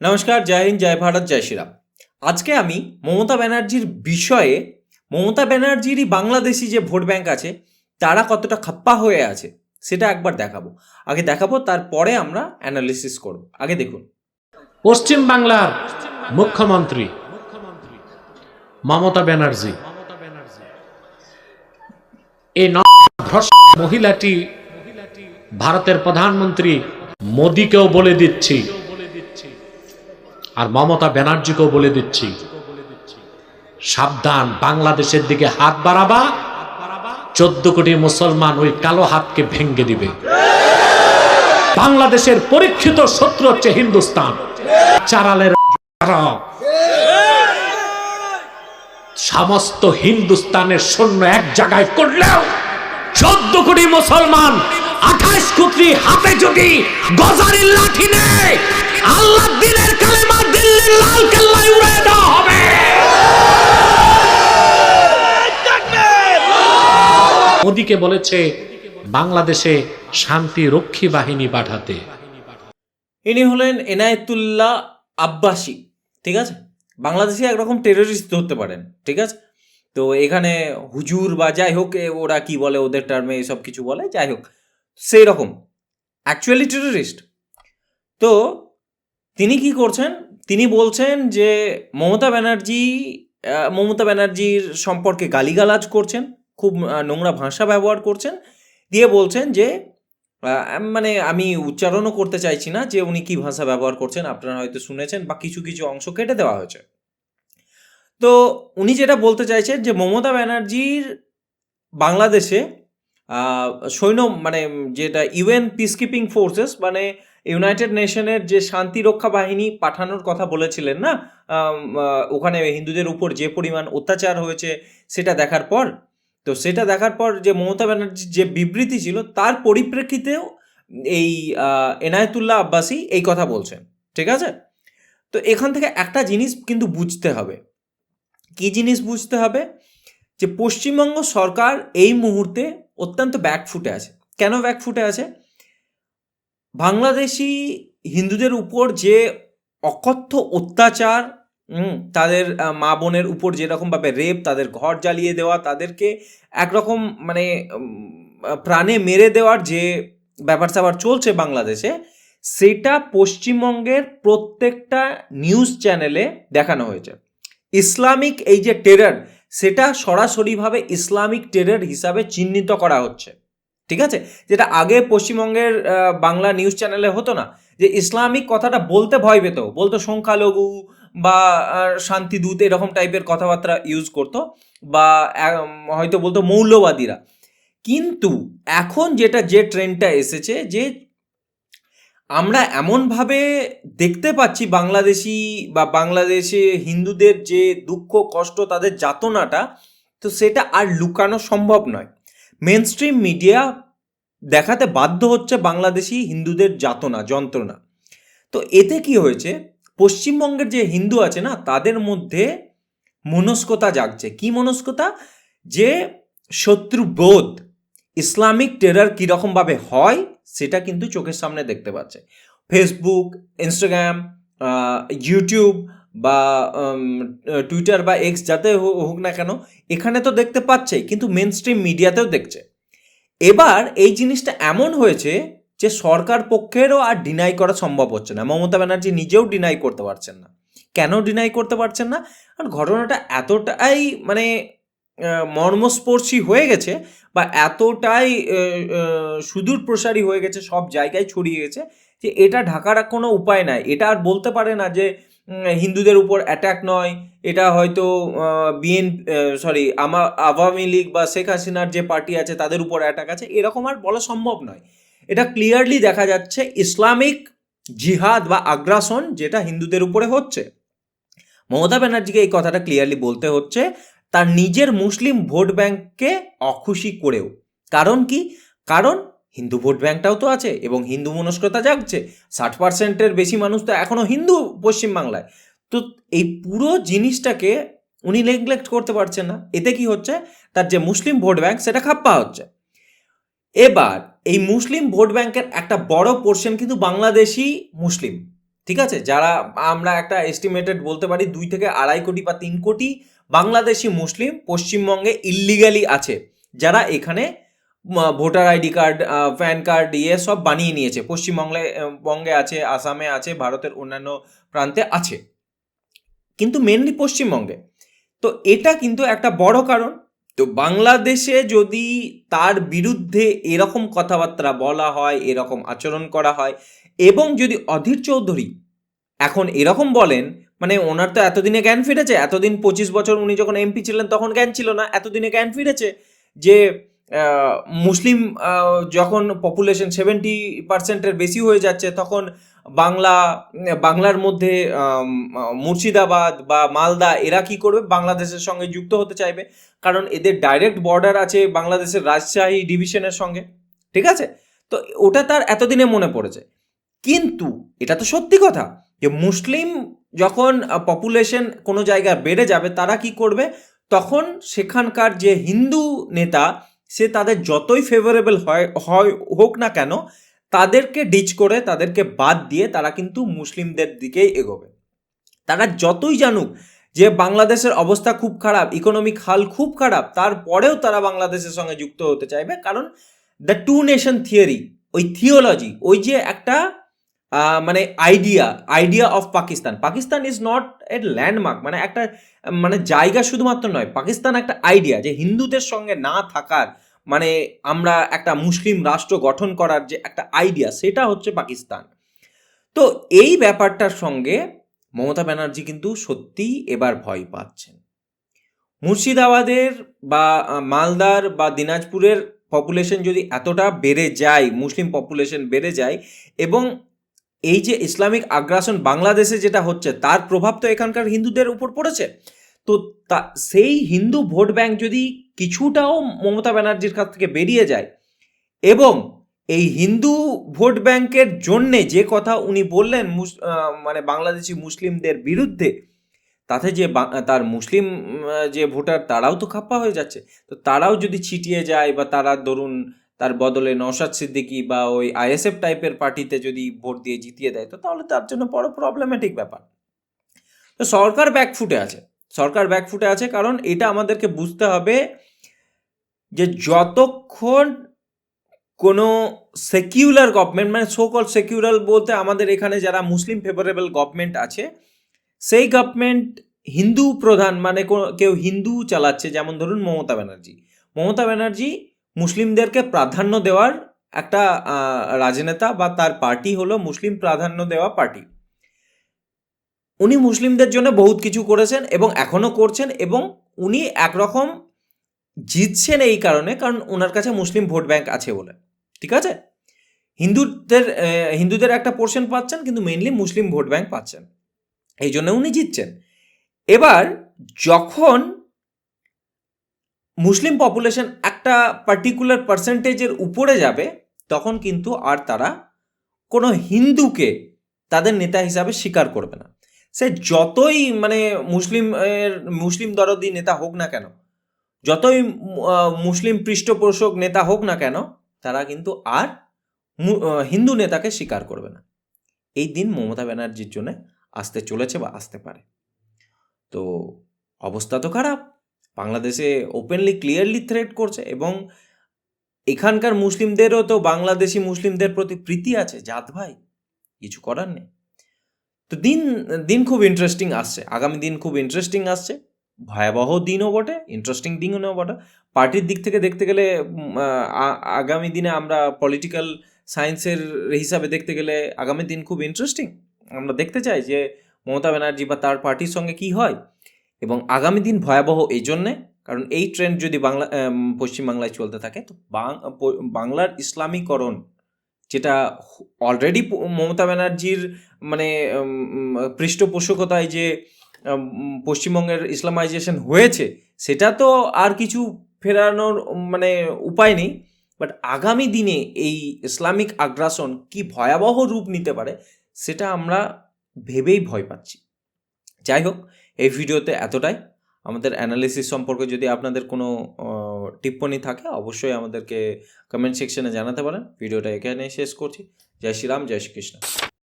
নমস্কার, জয় হিন্দ, জয় ভারত, জয় শ্রীরাম। আজকে আমি মমতা ব্যানার্জির বিষয়ে, মমতা ব্যানার্জিরই বাংলাদেশি যে ভোট ব্যাংক আছে, তারা কতটা খাপ্পা হয়ে আছে, সেটা একবার দেখাবো। আগে দেখাবো, তারপরে আমরা অ্যানালিসিস করব। আগে দেখুন। পশ্চিম বাংলার মুখ্যমন্ত্রী মমতা ব্যানার্জি। এই মহিলাটি ভারতের প্রধানমন্ত্রী মোদীকেও বলে দিচ্ছি। আর মমতা ব্যানার্জিকেও বলে দিচ্ছি, সাবধান, বাংলাদেশের দিকে হাত বাড়াবা, চোদ্দ কোটি মুসলমান ওই কালো হাতকে ভেঙ্গে দিবে। বাংলাদেশের পরীক্ষিত শত্রু হচ্ছে হিন্দুস্তান। চারালের সমস্ত হিন্দুস্তানের সৈন্য এক জায়গায় করলেও চোদ্দ কোটি মুসলমান আঠাশ কোটি হাতে যদি গজারির লাঠি নেয় আল্লাহ দিনের কালেমা লাল কেল্লায় দেওয়া হবে মোদীকে বলেছে বাংলাদেশে শান্তি রক্ষী বাহিনী পাঠাতে। ইনি হলেন এনায়েতুল্লাহ আব্বাসী ঠিক আছে? বাংলাদেশে একরকম টেররিস্ট ধরতে পারেন ঠিক আছে? তো এখানে হুজুর বা যাই হোক ওরা কি বলে ওদের টার্মে এসব কিছু বলে যাই হোক সেই রকম অ্যাকচুয়ালি টেররিস্ট তো তিনি কি করছেন? তিনি বলছেন যে মমতা ব্যানার্জি মমতা ব্যানার্জির সম্পর্কে গালিগালাজ করছেন, খুব নোংরা ভাষা ব্যবহার করছেন, দিয়ে বলছেন যে মানে আমি উচ্চারণও করতে চাইছি না যে উনি কি ভাষা ব্যবহার করছেন, আপনারা হয়তো শুনেছেন বা কিছু কিছু অংশ কেটে দেওয়া হয়েছে। তো উনি যেটা বলতে চাইছেন যে মমতা ব্যানার্জির বাংলাদেশে সৈন্য মানে যেটা ইউএন পিসকিপিং ফোর্সেস মানে ইউনাইটেড নেশনের যে শান্তিরক্ষা বাহিনী পাঠানোর কথা বলেছিলেন না? ওখানে হিন্দুদের উপর যে পরিমাণ অত্যাচার হয়েছে, সেটা দেখার পর, তো সেটা দেখার পর যে মমতা ব্যানার্জির যে বিবৃতি ছিল, তার পরিপ্রেক্ষিতেও এই এনায়েতুল্লাহ আব্বাসি এই কথা বলছেন, ঠিক আছে? তো এখান থেকে একটা জিনিস কিন্তু বুঝতে হবে। কি জিনিস বুঝতে হবে? যে পশ্চিমবঙ্গ সরকার এই মুহূর্তে অত্যন্ত ব্যাকফুটে আছে। কেন ব্যাকফুটে আছে? বাংলাদেশি হিন্দুদের উপর যে অকথ্য অত্যাচার তাদের মা বোনের উপর যেরকমভাবে রেপ, তাদের ঘর জ্বালিয়ে দেওয়া, তাদেরকে একরকম মানে প্রাণে মেরে দেওয়ার যে ব্যাপার স্যাপার চলছে বাংলাদেশে, সেটা পশ্চিমবঙ্গের প্রত্যেকটা নিউজ চ্যানেলে দেখানো হয়েছে। ইসলামিক এই যে টেরর, সেটা সরাসরিভাবে ইসলামিক টেরর হিসাবে চিহ্নিত করা হচ্ছে। ঠিক আছে? যেটা আগে পশ্চিমবঙ্গের বাংলা নিউজ চ্যানেলে হতো না, যে ইসলামিক কথাটা বলতে ভয় পেত। বলতো সংখ্যালঘু বা শান্তিদূত এরকম টাইপের কথাবার্তা ইউজ করতো বা হয়তো বলতো মৌলবাদীরা। কিন্তু এখন যেটা, যে ট্রেন্ডটা এসেছে, যে আমরা এমনভাবে দেখতে পাচ্ছি বাংলাদেশি বা বাংলাদেশে হিন্দুদের যে দুঃখ, কষ্ট, তাদের যাতনাটা, তো সেটা আর লুকানো সম্ভব নয়। মেন স্ট্রিম মিডিয়া দেখাতে বাধ্য হচ্ছে বাংলাদেশি হিন্দুদের যাতনা, যন্ত্রণা। তো এতে কি হয়েছে? পশ্চিমবঙ্গের যে হিন্দু আছে না, তাদের মধ্যে মনস্কতা জাগছে। কি মনস্কতা? যে শত্রুবোধ, ইসলামিক টেরার কীরকমভাবে হয়, সেটা কিন্তু চোখের সামনে দেখতে পাচ্ছে। ফেসবুক ইনস্টাগ্রাম ইউটিউব বা টুইটার বা এক্স যাতে হোক না কেন, এখানে তো দেখতে পাচ্ছে কিন্তু মেন স্ট্রিম মিডিয়াতেও দেখছে। এবার এই জিনিসটা এমন হয়েছে যে সরকার পক্ষেরও আর ডিনাই করা সম্ভব হচ্ছে না। মমতা ব্যানার্জি নিজেও ডিনাই করতে পারছেন না। কেন ডিনাই করতে পারছেন না? কারণ ঘটনাটা এতটাই মানে মর্মস্পর্শী হয়ে গেছে বা এতটাই সুদূর প্রসারী হয়ে গেছে, সব জায়গায় ছড়িয়ে গেছে যে এটা ঢাকার কোনো উপায় নাই। এটা আর বলতে পারে না যে হিন্দুদের উপর অ্যাটাক নয়। এটা হয়তো বিএন সরি আমা, আওয়ামী লীগ বা শেখ হাসিনার যে পার্টি আছে, তাদের উপর অ্যাটাক আছে। এরকম আর বলা সম্ভব নয়। এটা ক্লিয়ারলি দেখা যাচ্ছে ইসলামিক জিহাদ বা আগ্রাসন যেটা হিন্দুদের উপরে হচ্ছে। মমতা ব্যানার্জিকে এই কথাটা ক্লিয়ারলি বলতে হচ্ছে, তার নিজের মুসলিম ভোট ব্যাংককে অখুশি করেও। কারণ কি? কারণ হিন্দু ভোট ব্যাংকটাও তো আছে এবং হিন্দু মনস্কতা জাগছে। ষাট পার্সেন্টের বেশি মানুষ তো এখনও হিন্দু পশ্চিমবাংলায়। তো এই পুরো জিনিসটাকে উনি নেগলেক্ট করতে পারছেন না। এতে কি হচ্ছে? তার যে মুসলিম ভোট ব্যাংক, সেটা খাপ্পা হচ্ছে। এবার এই মুসলিম ভোট ব্যাংকের একটা বড় পোর্শন কিন্তু বাংলাদেশি মুসলিম, ঠিক আছে? যারা আমরা একটা এস্টিমেটেড বলতে পারি দুই থেকে আড়াই কোটি বা তিন কোটি বাংলাদেশি মুসলিম পশ্চিমবঙ্গে ইল্লিগালি আছে। যারা এখানে voter ID card PAN card ইয়ে সব বানিয়ে নিয়েছে। পশ্চিমবঙ্গে বঙ্গে আছে, আসামে আছে, ভারতের অন্যান্য প্রান্তে আছে। কিন্তু মেনলি পশ্চিমবঙ্গে। তো এটা কিন্তু একটা বড় কারণ। তো বাংলাদেশে যদি তার বিরুদ্ধে এরকম কথাবার্তা বলা হয়, এরকম আচরণ করা হয়, এবং যদি অধীর চৌধুরী এখন এরকম বলেন মানে ওনার তো এতদিনে জ্ঞান ফিরেছে, এতদিন পঁচিশ বছর উনি যখন এমপি ছিলেন তখন জ্ঞান ছিল না, এতদিনে জ্ঞান ফিরেছে যে মুসলিম যখন পপুলেশন সেভেন্টি পার্সেন্টের বেশি হয়ে যাচ্ছে, তখন বাংলা, বাংলার মধ্যে মুর্শিদাবাদ বা মালদা, এরা কি করবে? বাংলাদেশের সঙ্গে যুক্ত হতে চাইবে। কারণ এদের ডাইরেক্ট বর্ডার আছে বাংলাদেশের রাজশাহী ডিভিশনের সঙ্গে। ঠিক আছে? তো ওটা তার এতদিনে মনে পড়েছে। কিন্তু এটা তো সত্যি কথা যে মুসলিম যখন পপুলেশন কোনো জায়গায় বেড়ে যাবে, তারা কি করবে? তখন সেখানকার যে হিন্দু নেতা সে তাদের যতই ফেভারেবল হয় হয়, হোক না কেন, তাদেরকে ডিচ করে, তাদেরকে বাদ দিয়ে তারা কিন্তু মুসলিমদের দিকেই এগোবে। তারা যতই জানুক যে বাংলাদেশের অবস্থা খুব খারাপ ইকোনমিক হাল খুব খারাপ, তারপরেও তারা বাংলাদেশের সঙ্গে যুক্ত হতে চাইবে। কারণ দ্য টু নেশন থিওরি ওই থিওলজি ওই যে একটা মানে idea idea of Pakistan Pakistan is not a landmark মানে একটা মানে জায়গা শুধুমাত্র নয় পাকিস্তান একটা আইডিয়া যে হিন্দুদের সঙ্গে না থাকার মানে আমরা একটা মুসলিম রাষ্ট্র গঠন করার যে একটা আইডিয়া সেটা হচ্ছে পাকিস্তান তো এই ব্যাপারটার সঙ্গে মমতা ব্যানার্জি কিন্তু সত্যিই এবার ভয় পাচ্ছেন। মুর্শিদাবাদের বা মালদার বা দিনাজপুরের পপুলেশন যদি এতটা বেড়ে যায়, মুসলিম পপুলেশন বেড়ে যায়, এবং এই যে ইসলামিক আগ্রাসন বাংলাদেশে যেটা হচ্ছে, তার প্রভাব তো এখানকার হিন্দুদের উপর পড়েছে। তো তা, সেই হিন্দু ভোট ব্যাংক যদি কিছুটাও মমতা ব্যানার্জির কাছ থেকে বেরিয়ে যায় এবং এই হিন্দু ভোট ব্যাংকের জন্যে যে কথা উনি বললেন মানে বাংলাদেশি মুসলিমদের বিরুদ্ধে, তাতে যে তার মুসলিম যে ভোটার, তারাও তো খাপ্পা হয়ে যাচ্ছে। তো তারাও যদি ছিটিয়ে যায় বা তারা ধরুন তার বদলে নওশাদ সিদ্দিকী বা ওই আইএসএফ টাইপের পার্টিতে যদি ভোট দিয়ে জিতিয়ে দেয়, তো তাহলে তার জন্য বড় প্রবলেমেটিক ব্যাপার। তো সরকার ব্যাকফুটে আছে। সরকার ব্যাকফুটে আছে কারণ এটা আমাদেরকে বুঝতে হবে যে যতক্ষণ কোনো সেকিউলার গভর্নমেন্ট মানে সোকল সেকিউলার বলতে আমাদের এখানে যারা মুসলিম ফেভারেবল গভর্নমেন্ট আছে, সেই গভর্নমেন্ট হিন্দু প্রধান মানে কেউ হিন্দু চালাচ্ছে, যেমন ধরুন মমতা ব্যানার্জি। মমতা ব্যানার্জি মুসলিমদেরকে প্রাধান্য দেওয়ার একটা রাজনেতা বা তার পার্টি হলো মুসলিম প্রাধান্য দেওয়া পার্টি। উনি মুসলিমদের জন্য বহুত কিছু করেছেন এবং এখনও করছেন এবং উনি একরকম জিতছেন এই কারণে কারণ ওনার কাছে মুসলিম ভোট ব্যাংক আছে বলে। ঠিক আছে? হিন্দুদের হিন্দুদের একটা পোর্শন পাচ্ছেন কিন্তু মেনলি মুসলিম ভোট ব্যাংক পাচ্ছেন। এই জন্য উনি জিতছেন। এবার যখন মুসলিম পপুলেশন একটা পার্টিকুলার পার্সেন্টেজের উপরে যাবে, তখন কিন্তু আর তারা কোনো হিন্দুকে তাদের নেতা হিসাবে স্বীকার করবে না। সে যতই মানে মুসলিম মুসলিম দরদি নেতা হোক না কেন, যতই মুসলিম পৃষ্ঠপোষক নেতা হোক না কেন, তারা কিন্তু আর হিন্দু নেতাকে স্বীকার করবে না। এই দিন মমতা ব্যানার্জির জন্য আসতে চলেছে বা আসতে পারে। তো অবস্থা তো খারাপ। বাংলাদেশে ওপেনলি ক্লিয়ারলি থ্রেট করছে এবং এখানকার মুসলিমদেরও তো বাংলাদেশি মুসলিমদের প্রতি প্রীতি আছে, জাত ভাই, কিছু করার নেই। তো দিন দিন খুব ইন্টারেস্টিং আসছে, আগামী দিন খুব ইন্টারেস্টিং আসছে, ভয়াবহ দিনও বটে ইন্টারেস্টিং দিনও বটে। পার্টির দিক থেকে দেখতে গেলে আগামী দিনে আমরা পলিটিক্যাল সায়েন্সের হিসাবে দেখতে গেলে আগামী দিন খুব ইন্টারেস্টিং আমরা দেখতে চাই যে মমতা ব্যানার্জি বা তার পার্টির সঙ্গে কি হয়। এবং আগামী দিন ভয়াবহ এই জন্যে, কারণ এই ট্রেন্ড যদি বাংলা পশ্চিমবাংলায় চলতে থাকে, তো বাংলার ইসলামীকরণ, যেটা অলরেডি মমতা ব্যানার্জির মানে পৃষ্ঠপোষকতায় যে পশ্চিমবঙ্গের ইসলামাইজেশন হয়েছে, সেটা তো আর কিছু ফেরানোর মানে উপায় নেই। বাট আগামী দিনে এই ইসলামিক আগ্রাসন কি ভয়াবহ রূপ নিতে পারে, সেটা আমরা ভেবেই ভয় পাচ্ছি। যাই হোক এই ভিডিওতে এতটাই। আমাদের অ্যানালিসিস সম্পর্কে যদি আপনাদের কোনো টিপ্পণী থাকে, অবশ্যই আমাদেরকে কমেন্ট সেকশনে জানাতে পারেন। ভিডিওটা এখানে শেষ করছি। জয় শ্রীরাম, জয় শ্রীকৃষ্ণ।